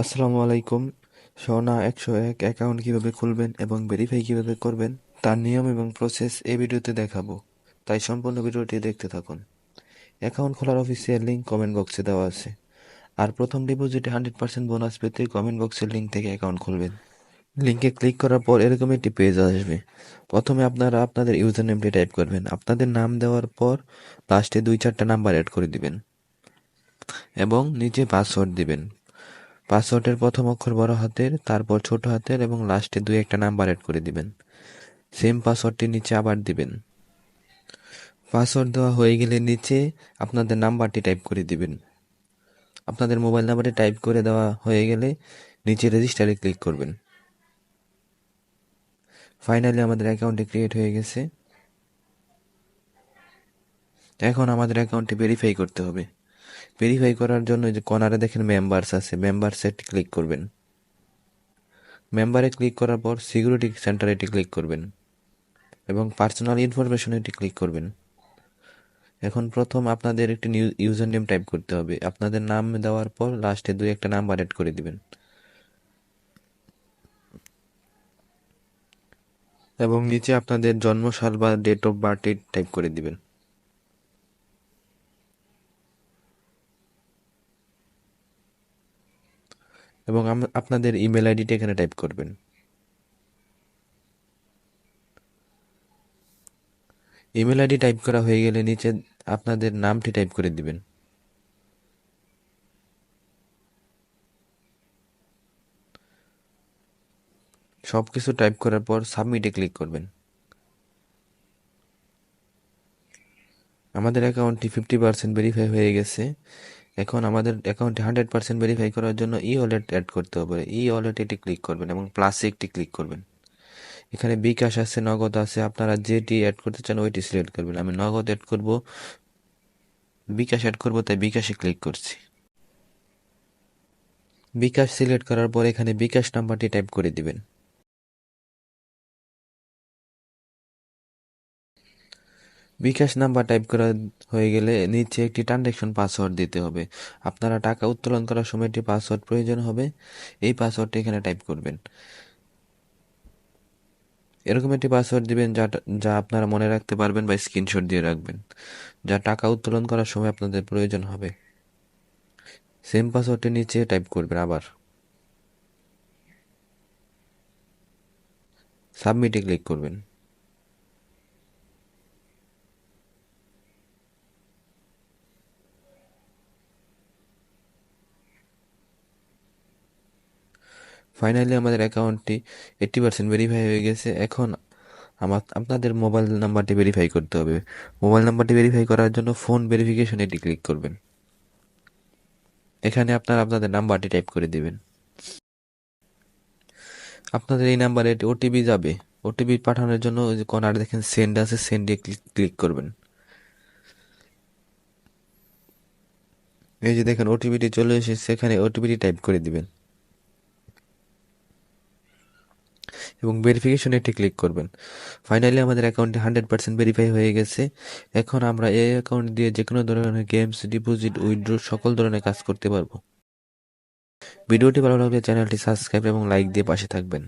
আসসালামু আলাইকুম। সোনা একশো এক অ্যাকাউন্ট কীভাবে খুলবেন এবং ভেরিফাই কীভাবে করবেন, তার নিয়ম এবং প্রসেস এই ভিডিওতে দেখাবো। তাই সম্পূর্ণ ভিডিওটি দেখতে থাকুন। অ্যাকাউন্ট খোলার অফিসিয়াল লিঙ্ক কমেন্ট বক্সে দেওয়া আছে। আর প্রথম ডিপোজিটে হান্ড্রেড পার্সেন্ট বোনাস পেতে কমেন্ট বক্সের লিঙ্ক থেকে অ্যাকাউন্ট খুলবেন। লিঙ্কে ক্লিক করার পর এরকম একটি পেজ আসবে। প্রথমে আপনারা আপনাদের ইউজার নেমটি টাইপ করবেন। আপনাদের নাম দেওয়ার পর লাস্টে দুই চারটা নাম্বার অ্যাড করে দিবেন। এবং নিচে পাসওয়ার্ড দিবেন। পাসওয়ার্ডের প্রথম অক্ষর বড় হাতের, তারপর ছোট হাতের এবং লাস্টে দুই একটা নাম্বার অ্যাড করে দিবেন। সেম পাসওয়ার্ডটি নিচে আবার দিবেন। পাসওয়ার্ড দেওয়া হয়ে গেলে নিচে আপনাদের নাম্বারটি টাইপ করে দিবেন। আপনাদের মোবাইল নাম্বারটি টাইপ করে দেওয়া হয়ে গেলে নিচে রেজিস্টারে ক্লিক করবেন। ফাইনালি আমাদের অ্যাকাউন্টটি ক্রিয়েট হয়ে গেছে। এখন আমাদের অ্যাকাউন্টটি ভেরিফাই করতে হবে। ভেরিফাই করার জন্য যে কর্নারে দেখেন মেম্বার্স আছে মেম্বার্সে ক্লিক করবেন। মেম্বারে ক্লিক করার পর সিকিউরিটি সেন্টারে এটি ক্লিক করবেন এবং পার্সোনাল ইনফরমেশন এটি ক্লিক করবেন। এখন প্রথম আপনাদের একটি নিউ ইউজার নেম টাইপ করতে হবে। আপনাদের নাম দেওয়ার পর লাস্টে দুই একটা নাম্বার অ্যাড করে দিবেন। এবং নিচে আপনাদের জন্মসাল বা ডেট অফ বার্থ টাইপ করে দিবেন। এবং আপনাদের ইমেল আইডিটা এখানে টাইপ করবেন। ইমেল আইডি টাইপ করা হয়ে গেলে নিচে আপনাদের নামটি টাইপ করে দিবেন। সব কিছু টাইপ করার পর সাবমিটে ক্লিক করবেন। আমাদের অ্যাকাউন্টটি ফিফটি পার্সেন্ট ভেরিফাই হয়ে গেছে। এখন আমাদের অ্যাকাউন্টে হান্ড্রেড পার্সেন্ট ভেরিফাই করার জন্য ই ওয়ালেট অ্যাড করতে হবে। ই ওয়ালেট এটি ক্লিক করবেন এবং প্লাসে একটি ক্লিক করবেন। এখানে বিকাশ আছে, নগদ আছে, আপনারা যেটি অ্যাড করতে চান ওইটি সিলেক্ট করবেন। আমি নগদ অ্যাড করব, বিকাশ অ্যাড করব, তাই বিকাশে ক্লিক করছি। বিকাশ সিলেক্ট করার পর এখানে বিকাশ নাম্বারটি টাইপ করে দিবেন। বিকাশ নাম্বার টাইপ করা হয়ে গেলে নিচে একটি ট্রানজ্যাকশন পাসওয়ার্ড দিতে হবে। আপনারা টাকা উত্তোলন করার সময় একটি পাসওয়ার্ড প্রয়োজন হবে। এই পাসওয়ার্ডটি এখানে টাইপ করবেন। এরকম একটি পাসওয়ার্ড দিবেন যা যা আপনারা মনে রাখতে পারবেন বা স্ক্রিনশট দিয়ে রাখবেন, যা টাকা উত্তোলন করার সময় আপনাদের প্রয়োজন হবে। সেম পাসওয়ার্ডটি নিচে টাইপ করবেন আবার। সাবমিটে ক্লিক করবেন। ফাইনালি আমাদের অ্যাকাউন্টটি এইট্টি পার্সেন্ট ভেরিফাই হয়ে গেছে। এখন আমার, আপনাদের মোবাইল নাম্বারটি ভেরিফাই করতে হবে। মোবাইল নাম্বারটি ভেরিফাই করার জন্য ফোন ভেরিফিকেশন এটি ক্লিক করবেন। এখানে আপনারা আপনাদের নাম্বারটি টাইপ করে দিবেন। আপনাদের এই নাম্বারে ওটিপি যাবে। ওটিপি পাঠানোর জন্য ওই যে কর্নার দেখেন সেন্ড আছে সেন্ডে ক্লিক করবেন। এই যে দেখেন ওটিপিটি চলে এসেছে সেখানে ওটিপিটি টাইপ করে দিবেন। এবং ভেরিফিকেশনে একটি ক্লিক করবেন। ফাইনালি আমাদের অ্যাকাউন্টটি হান্ড্রেড পার্সেন্ট ভেরিফাই হয়ে গেছে। এখন আমরা এই অ্যাকাউন্ট দিয়ে যে কোনো ধরনের গেমস ডিপোজিট উইথড্র সকল ধরনের কাজ করতে পারব। ভিডিওটি ভালো লাগলে চ্যানেলটি সাবস্ক্রাইব এবং লাইক দিয়ে পাশে থাকবেন।